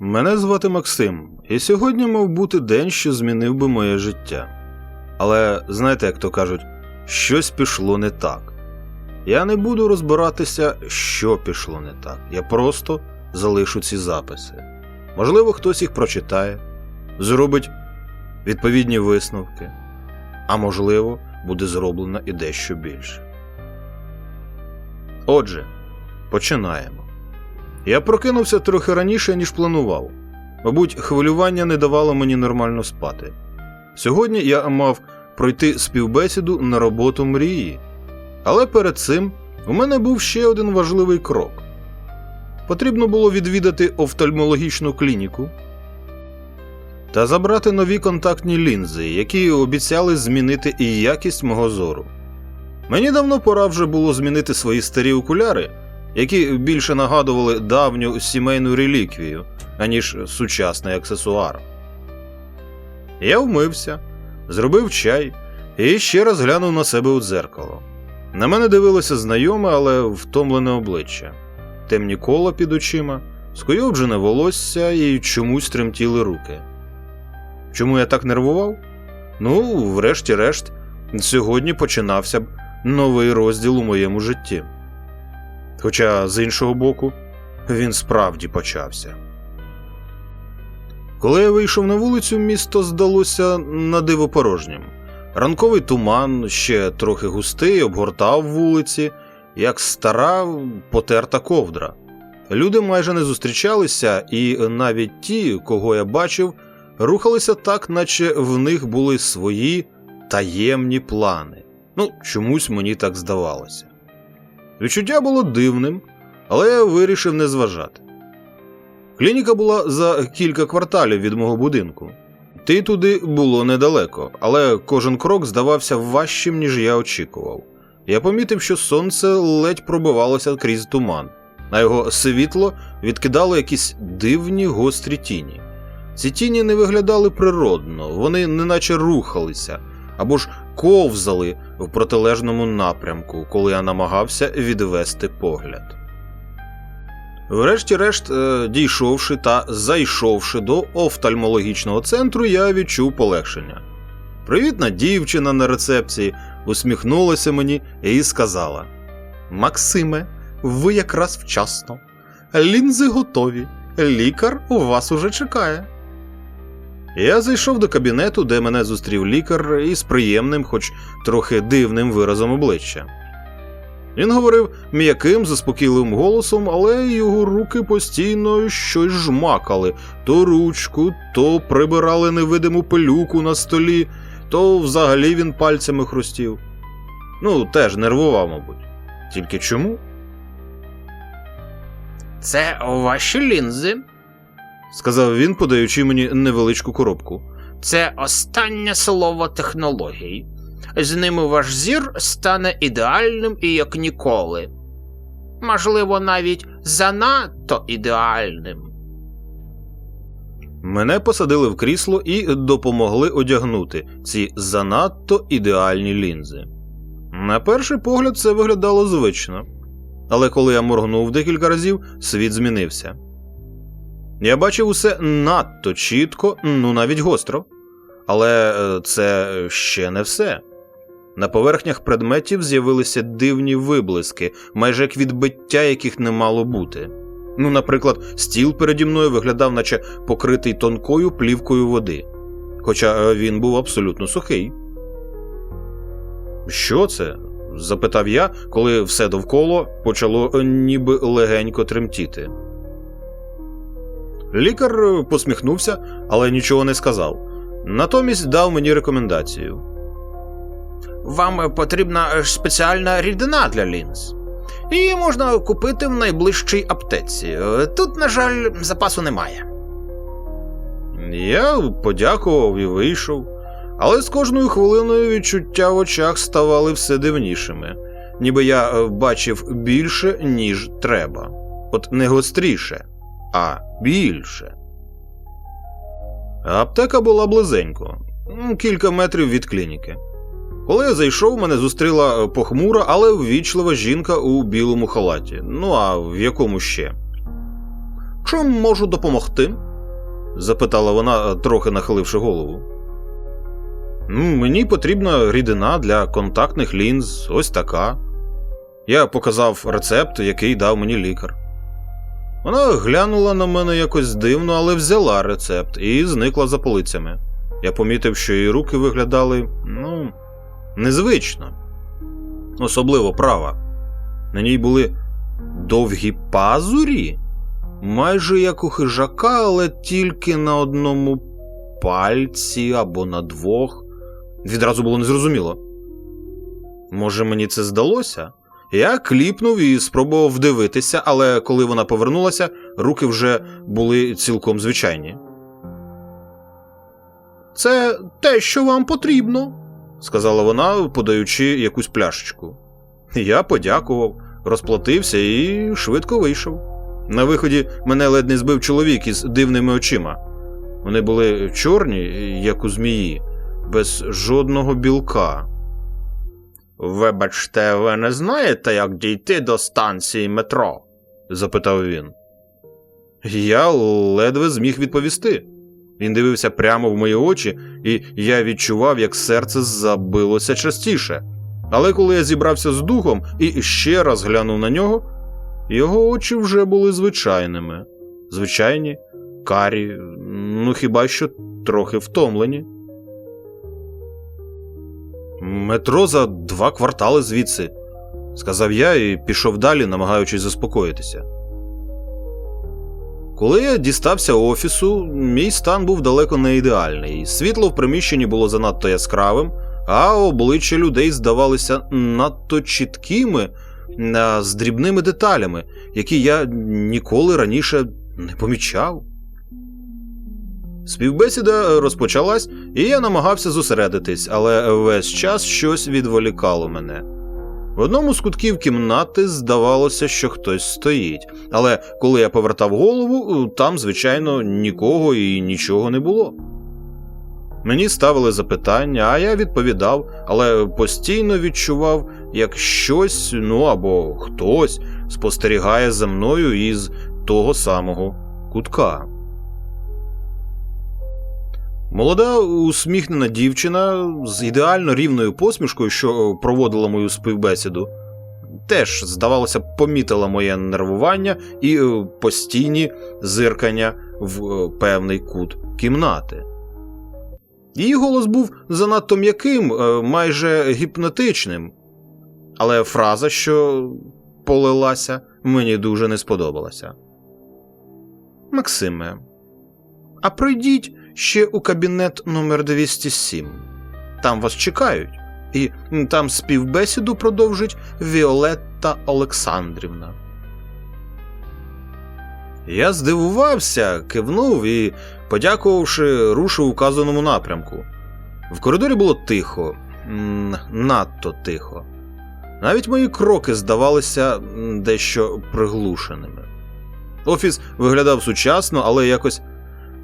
Мене звати Максим, і сьогодні мав бути день, що змінив би моє життя. Але знаєте, як то кажуть, щось пішло не так. Я не буду розбиратися, що пішло не так. Я просто залишу ці записи. Можливо, хтось їх прочитає, зробить відповідні висновки, а можливо, буде зроблено і дещо більше. Отже, починаємо. Я прокинувся трохи раніше, ніж планував. Мабуть, хвилювання не давало мені нормально спати. Сьогодні я мав пройти співбесіду на роботу мрії. Але перед цим у мене був ще один важливий крок. Потрібно було відвідати офтальмологічну клініку та забрати нові контактні лінзи, які обіцяли змінити і якість мого зору. Мені давно пора вже було змінити свої старі окуляри, які більше нагадували давню сімейну реліквію, аніж сучасний аксесуар. Я вмився, зробив чай і ще раз глянув на себе у дзеркало. На мене дивилося знайоме, але втомлене обличчя, темні кола під очима, скойовджене волосся і чомусь тремтіли руки. Чому я так нервував? Ну, врешті-решт, сьогодні починався б новий розділ у моєму житті. Хоча, з іншого боку, він справді почався. Коли я вийшов на вулицю, місто здалося на диво порожнім. Ранковий туман, ще трохи густий, обгортав вулиці, як стара потерта ковдра. Люди майже не зустрічалися, і навіть ті, кого я бачив, рухалися так, наче в них були свої таємні плани. Ну, чомусь мені так здавалося. Відчуття було дивним, але я вирішив не зважати. Клініка була за кілька кварталів від мого будинку. Йти туди було недалеко, але кожен крок здавався важчим, ніж я очікував. Я помітив, що сонце ледь пробивалося крізь туман, а його світло відкидало якісь дивні гострі тіні. Ці тіні не виглядали природно, вони неначе рухалися або ж ковзали в протилежному напрямку, коли я намагався відвести погляд. Врешті-решт, е, дійшовши та зайшовши до офтальмологічного центру, я відчув полегшення. Привітна дівчина на рецепції усміхнулася мені і сказала: Максиме, ви якраз вчасно. Лінзи готові. Лікар у вас уже чекає. Я зайшов до кабінету, де мене зустрів лікар із приємним, хоч трохи дивним виразом обличчя. Він говорив м'яким, заспокійливим голосом, але його руки постійно щось жмакали то ручку, то прибирали невидиму пилюку на столі, то взагалі він пальцями хрустів. Ну, теж нервував, мабуть. Тільки чому? Це ваші лінзи. Сказав він, подаючи мені невеличку коробку. Це останнє слово технологій. З ними ваш зір стане ідеальним і як ніколи. Можливо, навіть занадто ідеальним. Мене посадили в крісло і допомогли одягнути ці занадто ідеальні лінзи. На перший погляд це виглядало звично, але коли я моргнув декілька разів, світ змінився. Я бачив усе надто чітко, ну навіть гостро. Але е, це ще не все. На поверхнях предметів з'явилися дивні виблиски, майже як відбиття, яких не мало бути. Ну, наприклад, стіл переді мною виглядав, наче покритий тонкою плівкою води, хоча е, він був абсолютно сухий. Що це? запитав я, коли все довкола почало е, ніби легенько тремтіти. Лікар е, посміхнувся, але нічого не сказав. Натомість дав мені рекомендацію. Вам потрібна е, спеціальна рідина для лінз. Її можна купити в найближчій аптеці. Е, Тут, на жаль, запасу немає. Я подякував і вийшов, але з кожною хвилиною відчуття в очах ставали все дивнішими, ніби я е, бачив більше, ніж треба. От не гостріше, а більше. Аптека була близенько, кілька метрів від клініки. Коли я зайшов, мене зустріла е, похмура, але ввічлива жінка у білому халаті. Ну а в якому ще? Чим можу допомогти? запитала вона, трохи нахиливши голову. «Ну, Мені потрібна рідина для контактних лінз, ось така. Я показав рецепт, який дав мені лікар. Вона глянула на мене якось дивно, але взяла рецепт і зникла за полицями. Я помітив, що її руки виглядали, ну, незвично, особливо права. На ній були довгі пазурі, майже як у хижака, але тільки на одному пальці або на двох. Відразу було незрозуміло. Може, мені це здалося? Я кліпнув і спробував вдивитися, але коли вона повернулася, руки вже були цілком звичайні. Це те, що вам потрібно, сказала вона, подаючи якусь пляшечку. Я подякував, розплатився і швидко вийшов. На виході мене ледь не збив чоловік із дивними очима. Вони були чорні, як у змії, без жодного білка. Вибачте, ви не знаєте, як дійти до станції метро? запитав він. Я ледве зміг відповісти. Він дивився прямо в мої очі, і я відчував, як серце забилося частіше. Але коли я зібрався з духом і ще раз глянув на нього, його очі вже були звичайними. Звичайні, карі, ну хіба що трохи втомлені. Метро за два квартали звідси, сказав я і пішов далі, намагаючись заспокоїтися. Коли я дістався офісу, мій стан був далеко не ідеальний. Світло в приміщенні було занадто яскравим, а обличчя людей здавалися надто чіткими з дрібними деталями, які я ніколи раніше не помічав. Співбесіда розпочалась, і я намагався зосередитись, але весь час щось відволікало мене. В одному з кутків кімнати здавалося, що хтось стоїть, але коли я повертав голову, там, звичайно, нікого і нічого не було. Мені ставили запитання, а я відповідав, але постійно відчував, як щось, ну або хтось спостерігає за мною із того самого кутка. Молода усміхнена дівчина з ідеально рівною посмішкою, що проводила мою співбесіду, теж, здавалося, помітила моє нервування і е, постійні зиркання в е, певний кут кімнати. Її голос був занадто м'яким, е, майже гіпнотичним, але фраза, що полилася, мені дуже не сподобалася. Максиме, а пройдіть ще у кабінет номер 207. Там вас чекають, і там співбесіду продовжить Віолетта Олександрівна. Я здивувався, кивнув і, подякувавши, рушив у вказаному напрямку. В коридорі було тихо, надто тихо. Навіть мої кроки здавалися дещо приглушеними. Офіс виглядав сучасно, але якось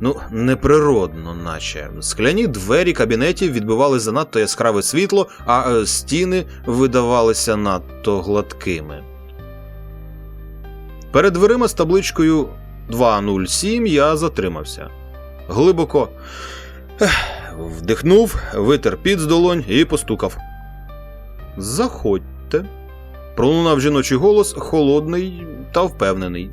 ну, неприродно, наче. Скляні двері кабінетів відбивали занадто яскраве світло, а е, стіни видавалися надто гладкими. Перед дверима з табличкою 207 я затримався. Глибоко вдихнув, витер під з долонь і постукав. Заходьте. Пролунав жіночий голос, холодний та впевнений.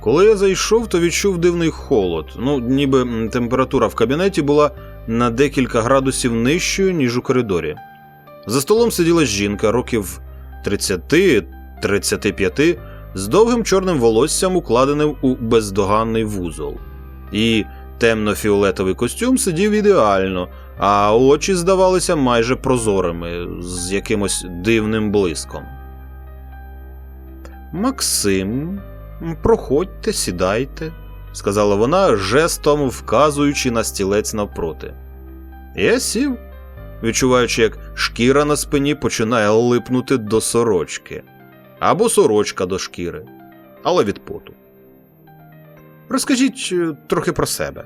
Коли я зайшов, то відчув дивний холод. Ну, ніби температура в кабінеті була на декілька градусів нижчою, ніж у коридорі. За столом сиділа жінка років 30-35 з довгим чорним волоссям, укладеним у бездоганний вузол. І темно-фіолетовий костюм сидів ідеально, а очі здавалися майже прозорими, з якимось дивним блиском. Максим, проходьте, сідайте, сказала вона, жестом вказуючи на стілець навпроти. Я сів, відчуваючи, як шкіра на спині починає липнути до сорочки, або сорочка до шкіри, але від поту. Розкажіть е, трохи про себе,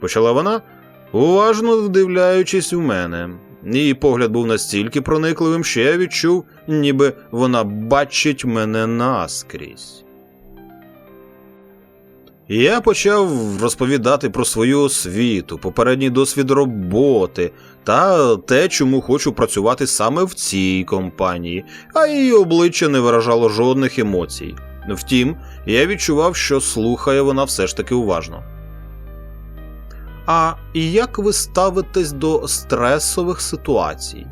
почала вона, уважно вдивляючись у мене. Її погляд був настільки проникливим, що я відчув, ніби вона бачить мене наскрізь. Я почав розповідати про свою освіту, попередній досвід роботи та те, чому хочу працювати саме в цій компанії, а її обличчя не виражало жодних емоцій. Втім, я відчував, що слухає вона все ж таки уважно. А як ви ставитесь до стресових ситуацій?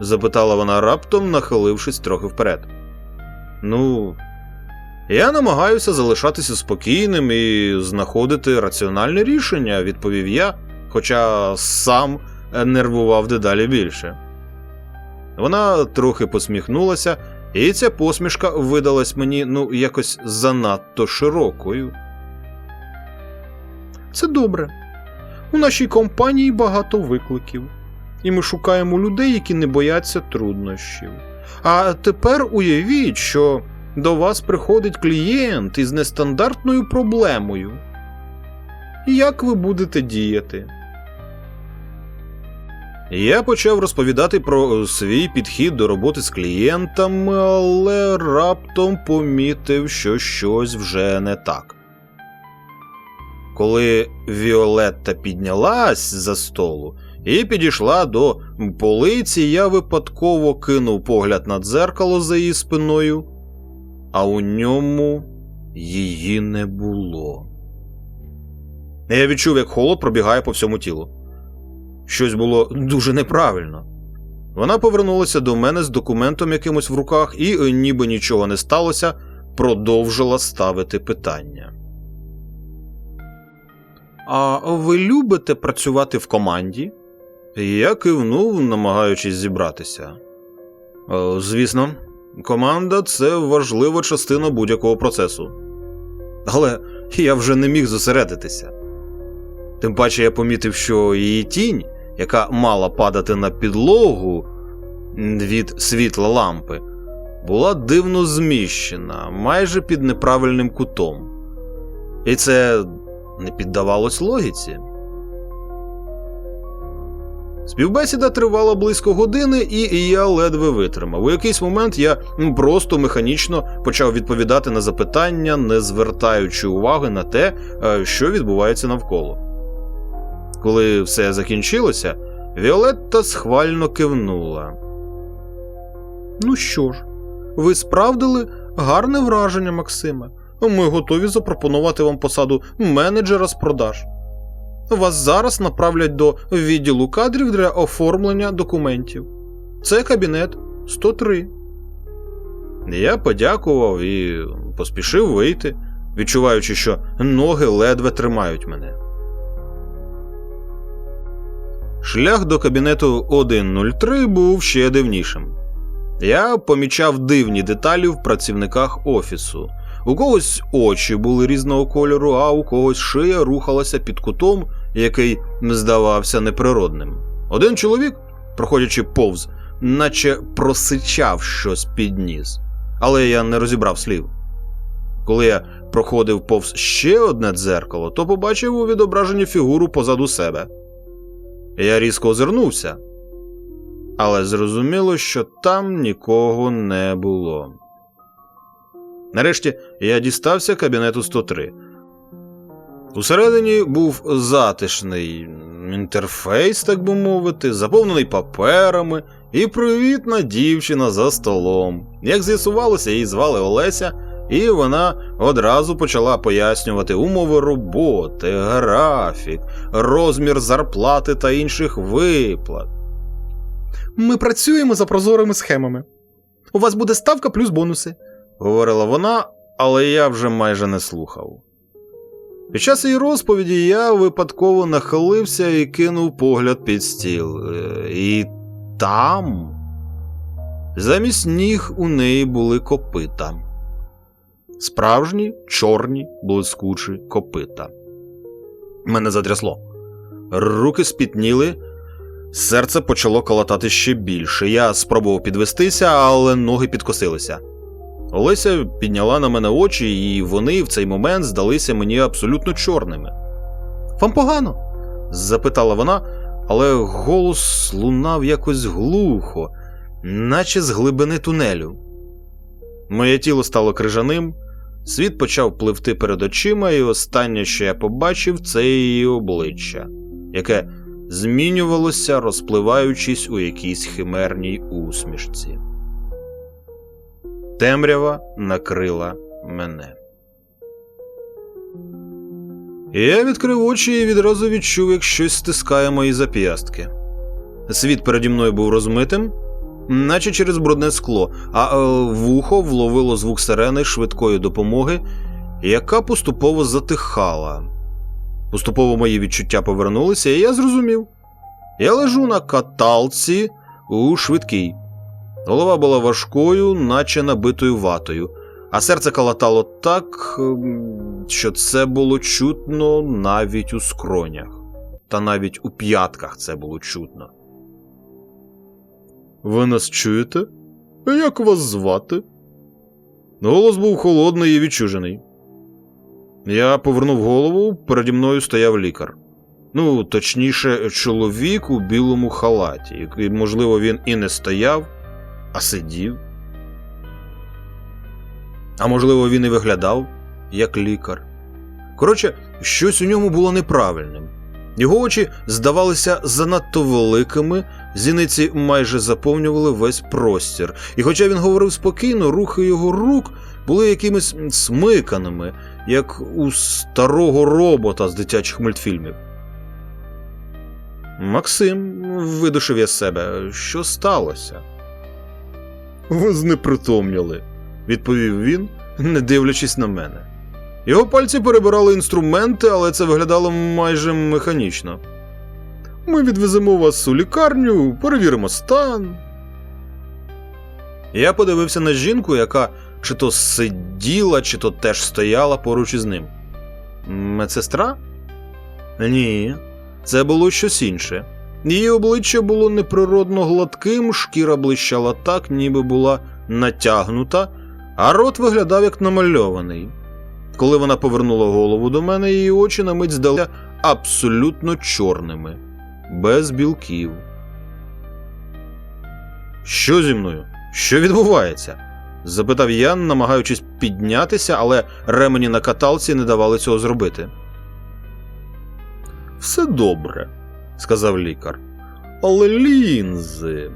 запитала вона раптом, нахилившись трохи вперед. Ну, я намагаюся залишатися спокійним і знаходити раціональне рішення, відповів я, хоча сам нервував дедалі більше. Вона трохи посміхнулася, і ця посмішка видалась мені ну якось занадто широкою. Це добре. У нашій компанії багато викликів, і ми шукаємо людей, які не бояться труднощів. А тепер уявіть, що до вас приходить клієнт із нестандартною проблемою. Як ви будете діяти? Я почав розповідати про свій підхід до роботи з клієнтами, але раптом помітив, що щось вже не так. Коли Віолетта піднялась за столу і підійшла до полиці, я випадково кинув погляд на дзеркало за її спиною, а у ньому її не було. Я відчув, як холод пробігає по всьому тілу. Щось було дуже неправильно. Вона повернулася до мене з документом якимось в руках і, ніби нічого не сталося, продовжила ставити питання. А ви любите працювати в команді? Я кивнув, намагаючись зібратися. «Е, Звісно, команда це важлива частина будь-якого процесу. Але я вже не міг зосередитися. Тим паче я помітив, що її тінь, яка мала падати на підлогу від світла лампи, була дивно зміщена, майже під неправильним кутом. І це не піддавалось логіці. Співбесіда тривала близько години, і я ледве витримав. У якийсь момент я просто механічно почав відповідати на запитання, не звертаючи уваги на те, е, що відбувається навколо. Коли все закінчилося, Віолетта схвально кивнула. Ну що ж, ви справдили гарне враження, Максиме. Ми готові запропонувати вам посаду менеджера з продаж. Вас зараз направлять до відділу кадрів для оформлення документів. Це кабінет 103. Я подякував і поспішив вийти, відчуваючи, що ноги ледве тримають мене. Шлях до кабінету 103 був ще дивнішим. Я помічав дивні деталі в працівниках офісу. У когось очі були різного кольору, а у когось шия рухалася під кутом, який здавався неприродним. Один чоловік, проходячи повз, наче просичав щось під ніс, але я не розібрав слів. Коли я проходив повз ще одне дзеркало, то побачив у відображенні фігуру позаду себе. Я різко озирнувся, але зрозуміло, що там нікого не було. Нарешті я дістався кабінету 103. Усередині був затишний інтерфейс, так би мовити, заповнений паперами, і привітна дівчина за столом. Як з'ясувалося, її звали Олеся, і вона одразу почала пояснювати умови роботи, графік, розмір зарплати та інших виплат. Ми працюємо за прозорими схемами. У вас буде ставка плюс бонуси. Говорила вона, але я вже майже не слухав. Під час її розповіді я випадково нахилився і кинув погляд під стіл. Е, І там, замість ніг, у неї були копита. Справжні, чорні, блискучі копита. Мене затрясло. Руки спітніли, серце почало колотати ще більше. Я спробував підвестися, але ноги підкосилися. Олеся підняла на мене очі, і вони в цей момент здалися мені абсолютно чорними. Вам погано? запитала вона, але голос лунав якось глухо, наче з глибини тунелю. Моє тіло стало крижаним, Світ почав пливти перед очима, і останнє, що я побачив, це її обличчя, яке змінювалося, розпливаючись у якійсь химерній усмішці. Темрява накрила мене. Я відкрив очі і відразу відчув, як щось стискає мої зап'ястки. Світ переді мною був розмитим, наче через брудне скло, а е, вухо вловило звук сирени швидкої допомоги, яка поступово затихала. Поступово мої відчуття повернулися, і я зрозумів. Я лежу на каталці у швидкій. Голова була важкою, наче набитою ватою, а серце калатало так, ем, що це було чутно навіть у скронях, та навіть у п'ятках це було чутно. Ви нас чуєте? Як вас звати? Голос був холодний і відчужений. Я повернув голову, переді мною стояв лікар. Ну, точніше, чоловік у білому халаті, можливо, він і не стояв, а сидів. А можливо, він і виглядав як лікар. Коротше, щось у ньому було неправильним. Його очі здавалися занадто великими, зіниці майже заповнювали весь простір, і хоча він говорив спокійно, рухи його рук були якимись смиканими, як у старого робота з дитячих мультфільмів. Максим, видушив я себе, що сталося? Ви знепритомніли, відповів він, не дивлячись на мене. Його пальці перебирали інструменти, але це виглядало майже механічно. Ми відвеземо вас у лікарню, перевіримо стан. Я подивився на жінку, яка чи то сиділа, чи то теж стояла поруч із ним. Медсестра? Ні, це було щось інше. Її обличчя було неприродно гладким, шкіра блищала так, ніби була натягнута, а рот виглядав як намальований. Коли вона повернула голову до мене, її очі на мить здалися абсолютно чорними, без білків. Що зі мною? Що відбувається? запитав я, намагаючись піднятися, але ремені на каталці не давали цього зробити. Все добре, сказав лікар. Але лінзи.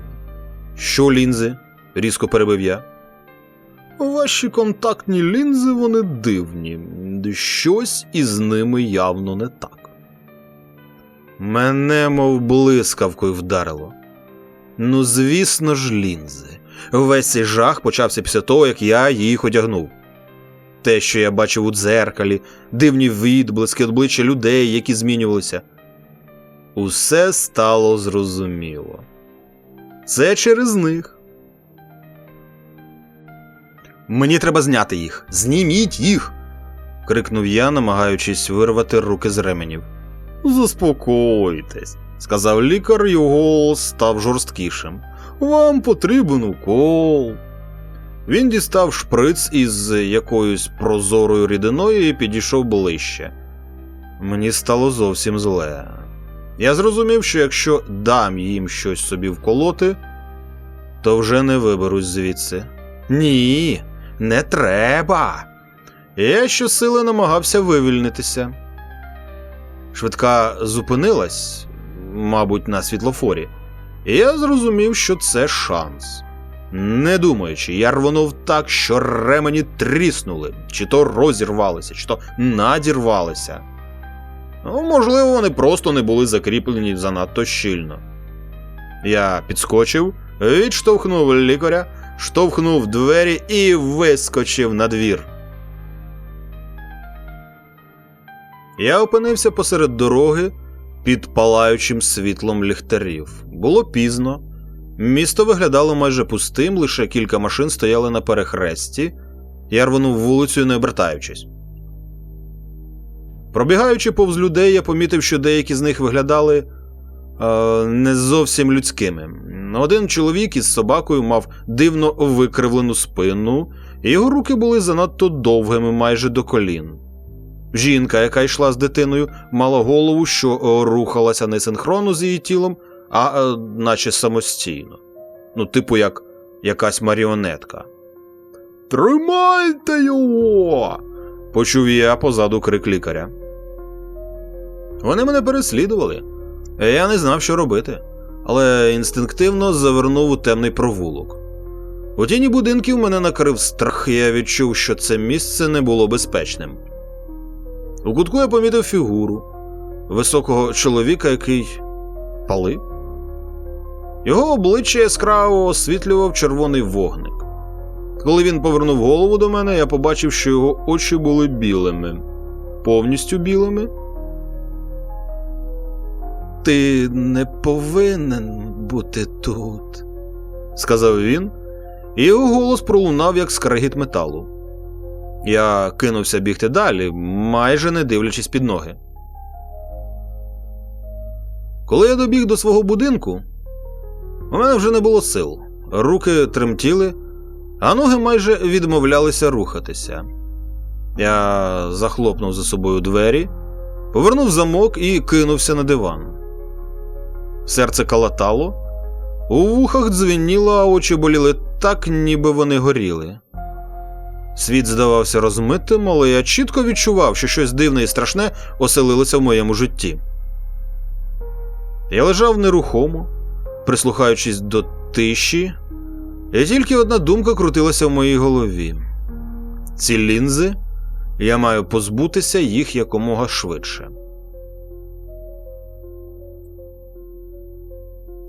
Що лінзи? різко перебив я. Ваші контактні лінзи вони дивні, щось із ними явно не так. Мене, мов блискавкою, вдарило. Ну, звісно ж, лінзи. Весь цей жах почався після того, як я їх одягнув. Те, що я бачив у дзеркалі, дивні відблиски обличчя людей, які змінювалися. Усе стало зрозуміло. Це через них. Мені треба зняти їх. Зніміть їх. крикнув я, намагаючись вирвати руки з ременів. Заспокойтесь, сказав лікар, його голос став жорсткішим. Вам потрібен укол. Він дістав шприц із якоюсь прозорою рідиною і підійшов ближче. Мені стало зовсім зле. Я зрозумів, що якщо дам їм щось собі вколоти, то вже не виберусь звідси. Ні, не треба. Я щосили намагався вивільнитися. Швидка зупинилась, мабуть, на світлофорі, і я зрозумів, що це шанс. Не думаючи, я рвонув так, що ремені тріснули, чи то розірвалися, чи то надірвалися. Ну, можливо, вони просто не були закріплені занадто щільно. Я підскочив, відштовхнув лікаря, штовхнув двері і вискочив на двір. Я опинився посеред дороги під палаючим світлом ліхтарів. Було пізно. Місто виглядало майже пустим, лише кілька машин стояли на перехресті. Я рвонув вулицею, не обертаючись. Пробігаючи повз людей, я помітив, що деякі з них виглядали е, не зовсім людськими. Один чоловік із собакою мав дивно викривлену спину, і його руки були занадто довгими майже до колін. Жінка, яка йшла з дитиною, мала голову, що е, рухалася не синхронно з її тілом, а е, наче самостійно. Ну, типу, як якась маріонетка. Тримайте його. почув я позаду крик лікаря. Вони мене переслідували. Я не знав, що робити, але інстинктивно завернув у темний провулок. У тіні будинків мене накрив страх, і я відчув, що це місце не було безпечним. У кутку я помітив фігуру високого чоловіка, який палив. Його обличчя яскраво освітлював червоний вогник. Коли він повернув голову до мене, я побачив, що його очі були білими, повністю білими. Ти не повинен бути тут, сказав він, і його голос пролунав як скрегіт металу. Я кинувся бігти далі, майже не дивлячись під ноги. Коли я добіг до свого будинку, у мене вже не було сил. Руки тремтіли, а ноги майже відмовлялися рухатися. Я захлопнув за собою двері, повернув замок і кинувся на диван. Серце калатало, у вухах дзвеніло, а очі боліли так, ніби вони горіли. Світ здавався розмитим, але я чітко відчував, що щось дивне і страшне оселилося в моєму житті. Я лежав нерухомо, прислухаючись до тиші, і тільки одна думка крутилася в моїй голові. Ці лінзи я маю позбутися їх якомога швидше.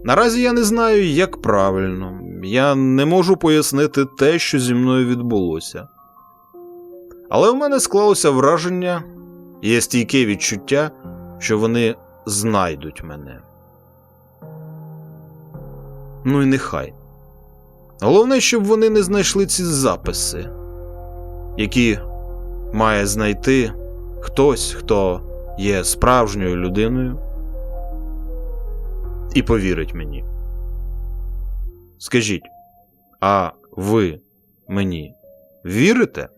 Наразі я не знаю, як правильно, я не можу пояснити те, що зі мною відбулося. Але в мене склалося враження, є стійке відчуття, що вони знайдуть мене. Ну і нехай. Головне, щоб вони не знайшли ці записи, які має знайти хтось, хто є справжньою людиною, і повірить мені. Скажіть, а ви мені вірите?